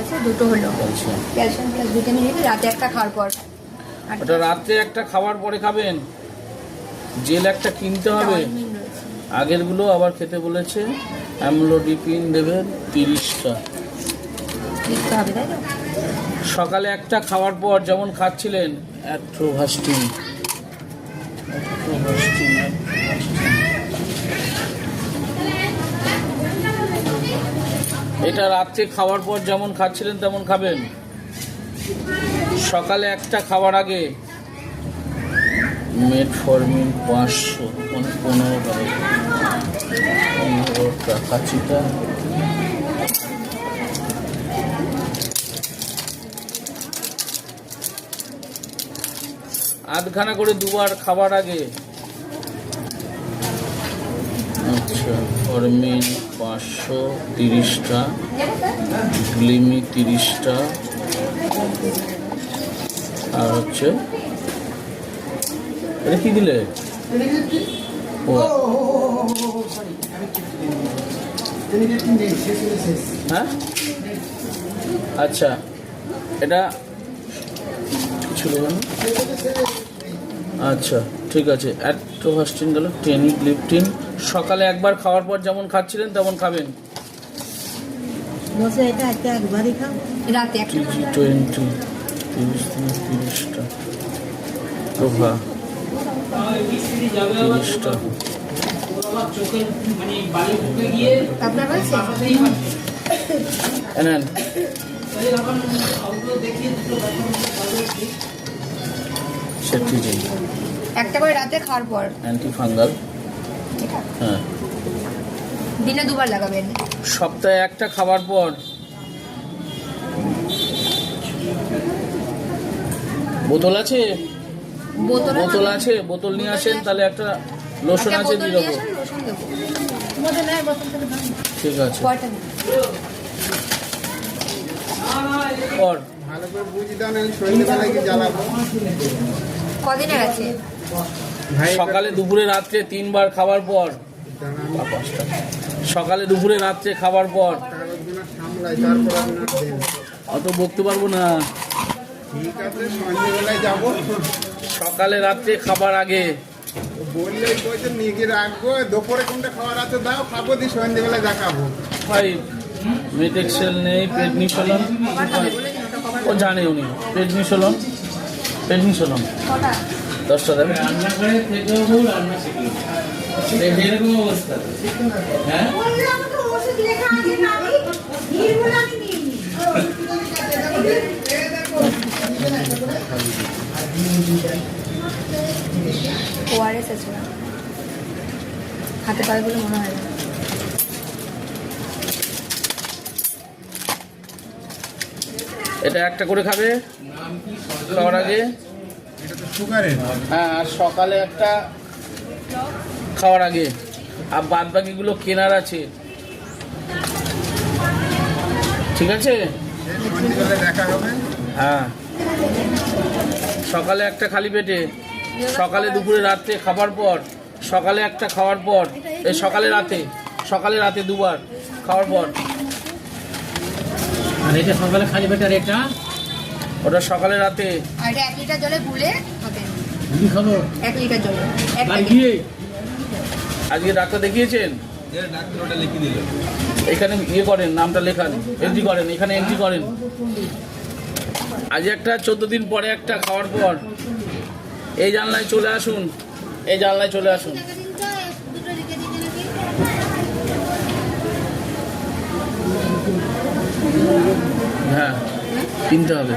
আছে দুটো হলো। আচ্ছা। ক্যালসিয়াম প্লাস ভিটামিন রাতে একটা খাওয়ার পর। ওটা রাত্রে একটা খাবার পরে খাবেন? জেল একটা কিনতে হবে। আগেরগুলো আবার খেতে বলেছে অ্যামলোডিপিন দেবেন তিরিশটা। সকালে একটা খাওয়ার পর যেমন খাচ্ছিলেন অ্যাট্রোভাস্টিন অ্যাট্রোভাস্টিন, এটা রাত্রে খাওয়ার পর যেমন খাচ্ছিলেন, তেমন খাবেন। সকালে একটা খাওয়ার আগে মেটফরমিন পাঁচশো মানে পনেরো টাকা চিটা। আধখানা করে দুবার খাবার আগে। আচ্ছা। ফরমিন পাঁচশো তিরিশটা গ্লিমি তিরিশটা, আর হচ্ছে, এটা কি দিলে? হ্যাঁ? আচ্ছা এটা কেন? আচ্ছা ঠিক আছে অ্যাট্রোভাস্টিন গেল লিপটিন সকালে একবার খাওয়ার পর যেমন খাচ্ছিলেন তেমন খাবেন। এটা একটা করে। রাতে খাওয়ার পর। অ্যান্টি ফাঙ্গাল হ্যাঁ। দিনে দুবার লাগাবেন সপ্তাহে একটা খাবার পর। বোতল আছে? বোতল বোতল আছে বোতল নিয়ে আসেন তাহলে একটা লোশন আছে বোতল দিয়ে দেবো। ঠিক আছে। ভালো করে বুঝি দাও জ্বালাবো। কদিনের আছে? সকালে দুপুরে, রাত্রে তিনবার খাবার পর। সকালে দুপুরে, রাত্রে খাবার পর। অত বকতে পারব না। সকালে, রাত্রে খাবার আগে। রাখব দুপুরে কোনটা খাবার আছে দাও খাব দেখাবো মেটেক্সেল নেই ও জানে উনি পেডনিসলন পেডনিসলন দশটা দেবে রান্নাঘরে থেকেও বউ রান্না শিখলো এরকম অবস্থা হ্যাঁ ওআরএস আছে না? হাতে পায়ে বলে মনে হয় না। এটা একটা করে খাবে খাওয়ার আগে। হ্যাঁ আর সকালে একটা খাওয়ার আগে আর বাদ বাকিগুলো কেনার আছে। ঠিক আছে? দেখা হবে হ্যাঁ। সকালে একটা খালি পেটে সকালে দুপুরে রাত্রে খাবার পর সকালে একটা খাওয়ার পর এই সকালে রাতে সকালে রাতে দুবার খাওয়ার পর। আর এটা সকালে খালি পেটে আর এটা ওটা সকালে রাতে? আর এটা এক লিটার জলে গুলে হবে কি খাব? এক লিটার জলে। এক গিয়ে? আজকে ডাক্তার দেখিয়েছেন? এখানে ইয়ে করেন নামটা লেখান এন্ট্রি করেন এখানে এন্ট্রি করেন। আজ একটা চোদ্দ দিন পরে একটা খাওয়ার পর এই জানলায় চলে আসুন এই জানলায় চলে আসুন। হ্যাঁ কিনতে হবে।